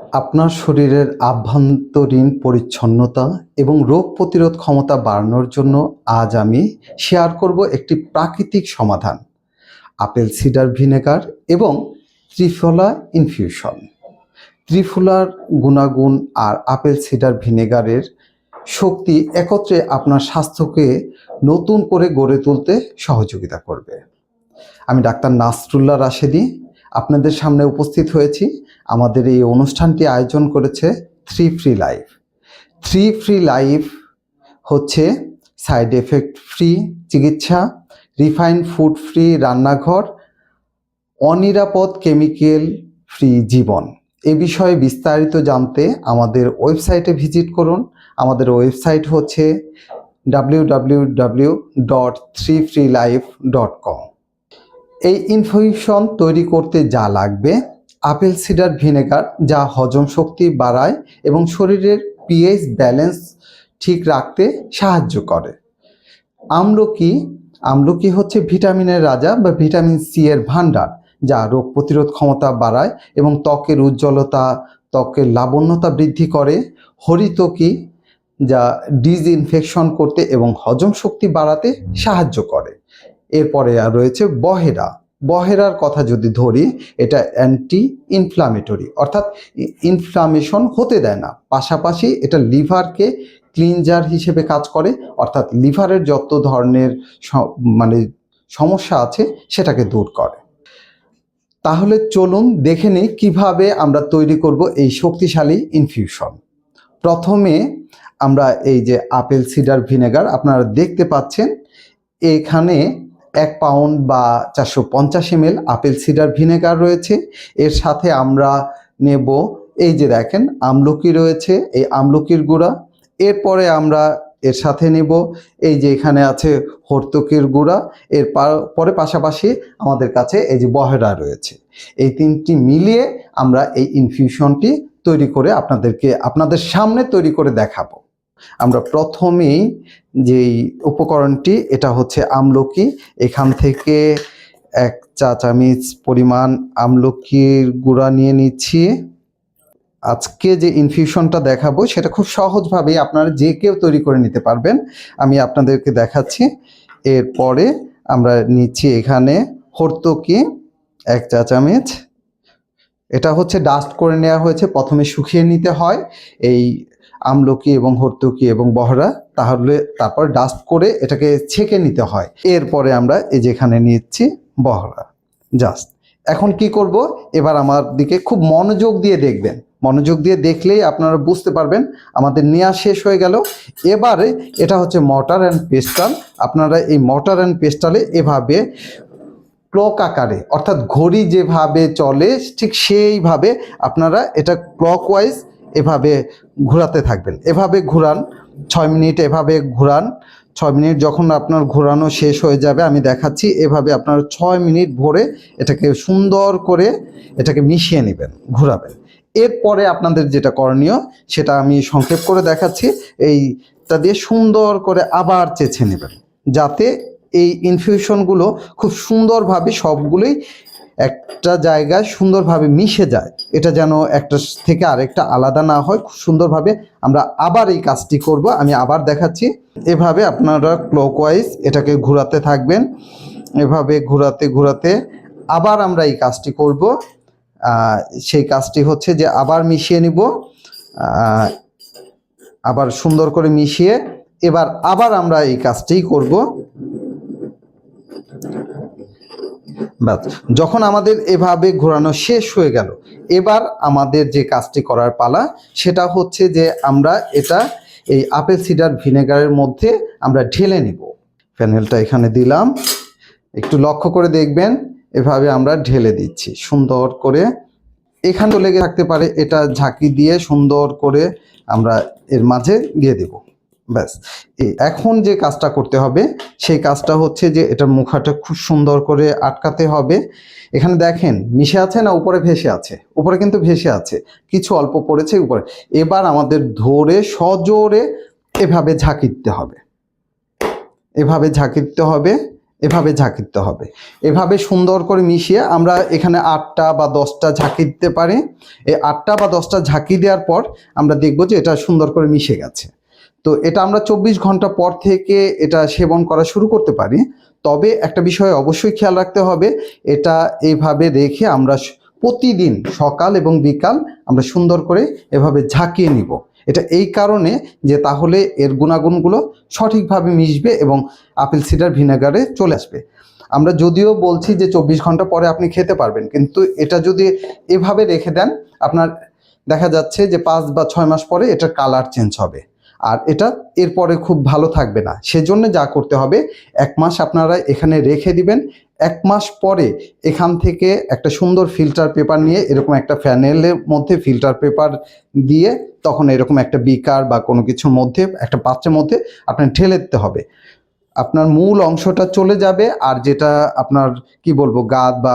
আপনার শরীরের আভ্যন্তরীণ পরিচ্ছন্নতা এবং রোগ প্রতিরোধ ক্ষমতা বাড়ানোর জন্য আজ আমি শেয়ার করব একটি প্রাকৃতিক সমাধান, আপেল সিডার ভিনেগার এবং ত্রিফলা ইনফিউশন ত্রিফলার গুণাগুণ আর আপেল সিডার ভিনেগারের শক্তি একত্রে আপনার স্বাস্থ্যকে নতুন করে গড়ে তুলতে সহযোগিতা করবে। আমি ডাক্তার নাসরুল্লাহ রাশেদি আপনাদের সামনে উপস্থিত হয়েছি। আমাদের এই অনুষ্ঠানটি আয়োজন করেছে three free life three free life হচ্ছে সাইড এফেক্ট ফ্রি চিকিৎসা রিফাইন ফুড ফ্রি রান্নাঘর, অনিরাপদ কেমিক্যাল ফ্রি জীবন। এ বিষয়ে বিস্তারিত জানতে আমাদের ওয়েবসাইটে ভিজিট করুন। আমাদের ওয়েবসাইট হচ্ছে W W W dot three free life dot com এই ইনফিউশন তৈরি করতে যা লাগবে, আপেল সিডার ভিনেগার যা হজম শক্তি বাড়ায় এবং শরীরের পিএইচ ব্যালেন্স ঠিক রাখতে সাহায্য করে। আমলকি আমলকি হচ্ছে ভিটামিনের রাজা বা ভিটামিন সি এর ভাণ্ডার যা রোগ প্রতিরোধ ক্ষমতা বাড়ায় এবং ত্বকের উজ্জ্বলতা, ত্বকের লাবণ্যতা বৃদ্ধি করে। হরিতকি যা ডিজ ইনফেকশন করতে এবং হজম শক্তি বাড়াতে সাহায্য করে। এরপরে আর রয়েছে বহেরা। বহেরার কথা যদি ধরি, এটা অ্যান্টি ইনফ্লামেটরি অর্থাৎ ইনফ্লামেশন হতে দেয় না। পাশাপাশি এটা লিভারকে ক্লিনজার হিসেবে কাজ করে, অর্থাৎ লিভারের যত ধরনের মানে সমস্যা আছে, সেটাকে দূর করে। তাহলে চলুন দেখে নিই কীভাবে আমরা তৈরি করব এই শক্তিশালী ইনফিউশন প্রথমে আমরা এই যে আপেল সিডার ভিনেগার, আপনারা দেখতে পাচ্ছেন, এখানে এক পাউন্ড বা চারশো পঞ্চাশ এমএল আপেল সিডার ভিনেগার রয়েছে। এর সাথে আমরা নেব, এই যে দেখেন, আমলকি রয়েছে, এই আমলকির গুঁড়া। এরপরে আমরা এর সাথে নেব, এই যে এখানে আছে হর্তকির গুঁড়া। এর পরে পাশাপাশি আমাদের কাছে এই যে বহেরা রয়েছে। এই তিনটি মিলিয়ে আমরা এই ইনফিউশনটি তৈরি করে আপনাদেরকে, আপনাদের সামনে তৈরি করে দেখাবো। আমরা প্রথমেই যেই উপকরণটি, এটা হচ্ছে আমলকি। এখান থেকে এক চা চামচ পরিমাণ আমলকির গুঁড়া নিয়ে নিচ্ছি। আজকে যে ইনফিউশনটা দেখাবো, সেটা খুব সহজভাবেই আপনারা যে কেউ তৈরি করে নিতে পারবেন, আমি আপনাদেরকে দেখাচ্ছি। এরপরে আমরা নিচ্ছি এখানে হর্তকি, এক চা চামচ এটা হচ্ছে ডাস্ট করে নেওয়া হয়েছে, প্রথমে শুকিয়ে নিতে হয়। এই আমলকি এবং হর্তুকি এবং বহরা, তাহলে তারপর ডাস্ট করে এটাকে ছেঁকে নিতে হয়। এরপরে আমরা এই যেখানে নিচ্ছি বহরা, জাস্ট। এখন কি করব? এবার আমার দিকে খুব মনোযোগ দিয়ে দেখবেন। মনোযোগ দিয়ে দেখলেই আপনারা বুঝতে পারবেন আমাদের নেওয়া শেষ হয়ে গেল। এবারে এটা হচ্ছে মটার অ্যান্ড পেস্টাল। আপনারা এই মটার অ্যান্ড পেস্টালে এভাবে ক্লক আকারে, অর্থাৎ ঘড়ি যেভাবে চলে, ঠিক সেইভাবে আপনারা এটা ক্লকওয়াইজ এভাবে ঘোরাতে থাকবেন। এভাবে ঘোরান, ছয় মিনিট এভাবে ঘোরান, ছয় মিনিট যখন আপনার ঘোরানো শেষ হয়ে যাবে, আমি দেখাচ্ছি, এভাবে আপনার ছয় মিনিট ভরে এটাকে সুন্দর করে এটাকে মিশিয়ে নেবেন, ঘোরাবেন। এরপরে আপনাদের যেটা করণীয়, সেটা আমি সংক্ষেপ করে দেখাচ্ছি, এইটা দিয়ে সুন্দর করে আবার চেছে নেবেন, যাতে এই ইনফিউশনগুলো খুব সুন্দরভাবে সবগুলোই একটা জায়গায় সুন্দরভাবে মিশে যায়। এটা যেন একটা থেকে আরেকটা আলাদা না হয়, খুব সুন্দরভাবে আমরা আবার এই কাজটি করব। আমি আবার দেখাচ্ছি। এভাবে আপনারা ক্লকওয়াইজ এটাকে ঘোরাতে থাকবেন। এভাবে ঘোরাতে ঘোরাতে আবার আমরা এই কাজটি করব। সেই কাজটি হচ্ছে যে আবার মিশিয়ে নিব। আবার সুন্দর করে মিশিয়ে এবার আবার আমরা এই কাজটিই করব। ব্যাস যখন আমাদের এভাবে ঘোরানো শেষ হয়ে গেল, এবার আমাদের যে কাজটি করার পালা, সেটা হচ্ছে যে আমরা এটা, এই আপেল সিডার ভিনেগারের মধ্যে আমরা ঢেলে নিব। প্যানেলটা এখানে দিলাম। একটু লক্ষ্য করে দেখবেন, এভাবে আমরা ঢেলে দিচ্ছি। সুন্দর করে এখানে লেগে থাকতে পারে, এটা ঝাঁকি দিয়ে সুন্দর করে আমরা এর মাঝে দিয়ে দেব। ব্যাস। এখন যে কাজটা করতে হবে, সেই কাজটা হচ্ছে যে এটার মুখাটা খুব সুন্দর করে আটকাতে হবে। এখানে দেখেন মিশে আছে না উপরে ভেসে আছে? উপরে কিন্তু ভেসে আছে। কিছু অল্প পড়েছে, উপরে। এবার আমাদের ধরে সজোরে এভাবে ঝাঁকি দিতে হবে। এভাবে ঝাঁকি দিতে হবে, এভাবে ঝাঁকি দিতে হবে। এভাবে সুন্দর করে মিশিয়ে আমরা এখানে আটটা বা দশটা ঝাঁকি দিতে পারি। এই আটটা বা দশটা ঝাঁকি দেওয়ার পর আমরা দেখব যে এটা সুন্দর করে মিশে গেছে। তো এটা আমরা চব্বিশ ঘণ্টা পর থেকে এটা সেবন করা শুরু করতে পারি। তবে একটা বিষয় অবশ্যই খেয়াল রাখতে হবে, এটা এইভাবে রেখে আমরা প্রতিদিন সকাল এবং বিকাল আমরা সুন্দর করে এভাবে ঝাঁকিয়ে নিব। এটা এই কারণে যে তাহলে এর গুণাগুণগুলো সঠিকভাবে মিশবে এবং আপেল সিডার ভিনেগারে চলে আসবে। আমরা যদিও বলছি যে চব্বিশ ঘণ্টা পরে আপনি খেতে পারবেন, কিন্তু এটা যদি এভাবে রেখে দেন, আপনার দেখা যাচ্ছে যে পাঁচ বা ছয় মাস পরে এটার কালার চেঞ্জ হবে। আর এটা এরপরে খুব ভালো থাকবে না। সেজন্য যা করতে হবে, এক মাস আপনারা এখানে রেখে দিবেন। এক মাস পরে এখান থেকে একটা সুন্দর ফিল্টার পেপার নিয়ে এরকম একটা ফ্যানেলের মধ্যে ফিল্টার পেপার দিয়ে তখন এরকম একটা বিকার বা কোনো কিছুর মধ্যে, একটা পাত্রের মধ্যে আপনার ঠেলে দিতে হবে। আপনার মূল অংশটা চলে যাবে আর যেটা আপনার, কি বলব, গাদ বা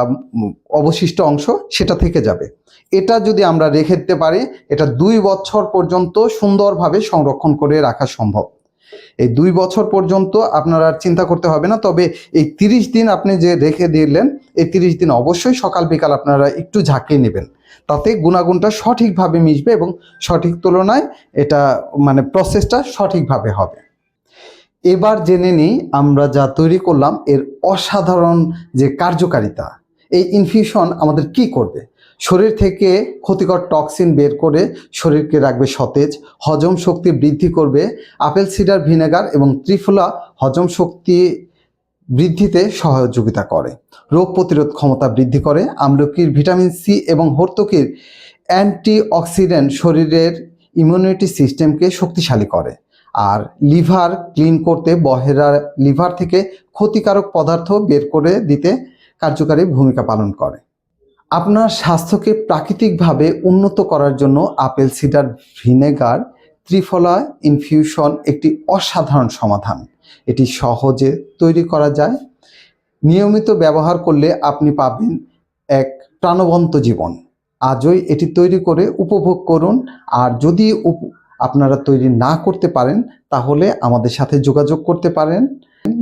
অবশিষ্ট অংশ সেটা থেকে যাবে। এটা যদি আমরা রেখে দিতে পারি, এটা দুই বছর পর্যন্ত সুন্দরভাবে সংরক্ষণ করে রাখা সম্ভব। এই দুই বছর পর্যন্ত আপনার আর চিন্তা করতে হবে না, তবে এই তিরিশ দিন আপনি যে রেখে দিলেন, এই তিরিশ দিন অবশ্যই সকাল বিকাল আপনারা একটু ঝাঁকিয়ে নেবেন। তাতে গুণাগুণটা সঠিকভাবে মিশবে এবং সঠিক তুলনায় এটা মানে প্রসেসটা সঠিকভাবে হবে। এবার জেনে নিই আমরা যা তৈরি করলাম এর অসাধারণ যে কার্যকারিতা, এই ইনফিউশন আমাদের কি করবে? শরীর থেকে ক্ষতিকর টক্সিন বের করে শরীরকে রাখবে সতেজ, হজম শক্তি বৃদ্ধি করবে আপেল সিডার ভিনেগার এবং ত্রিফলা হজম শক্তি বৃদ্ধিতে সহযোগিতা করে, রোগ প্রতিরোধ ক্ষমতা বৃদ্ধি করে, আমলকির ভিটামিন সি এবং হর্তকির অ্যান্টিঅক্সিডেন্ট শরীরের ইমিউনিটি সিস্টেমকে শক্তিশালী করে। আর লিভার ক্লিন করতে বহেরা লিভার থেকে ক্ষতিকারক পদার্থ বের করে দিতে কার্যকারী ভূমিকা পালন করে। আপনার স্বাস্থ্যকে প্রাকৃতিকভাবে উন্নত করার জন্য apple cider vinegar triphala infusion একটি অসাধারণ সমাধান। এটি সহজে তৈরি করা যায়। নিয়মিত ব্যবহার করলে আপনি পাবেন এক প্রাণবন্ত জীবন। আজই এটি তৈরি করে উপভোগ করুন। আর যদি আপনারা তৈরি না করতে পারেন, তাহলে আমাদের সাথে যোগাযোগ করতে পারেন।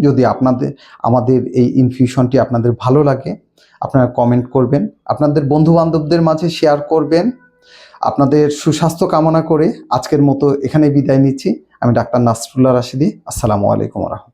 যদি আপনাদের, আমাদের এই ইনফিউশনটি আপনাদের ভালো লাগে, আপনারা কমেন্ট করবেন, আপনাদের বন্ধু বান্ধবদের মাঝে শেয়ার করবেন, আপনাদের সুস্বাস্থ্য কামনা করে আজকের মতো এখানে বিদায় নিচ্ছি। আমি ডাক্তার নাসরুল্লাহ রাশিদি, আসসালামু আলাইকুম রহমতুল্লাহ।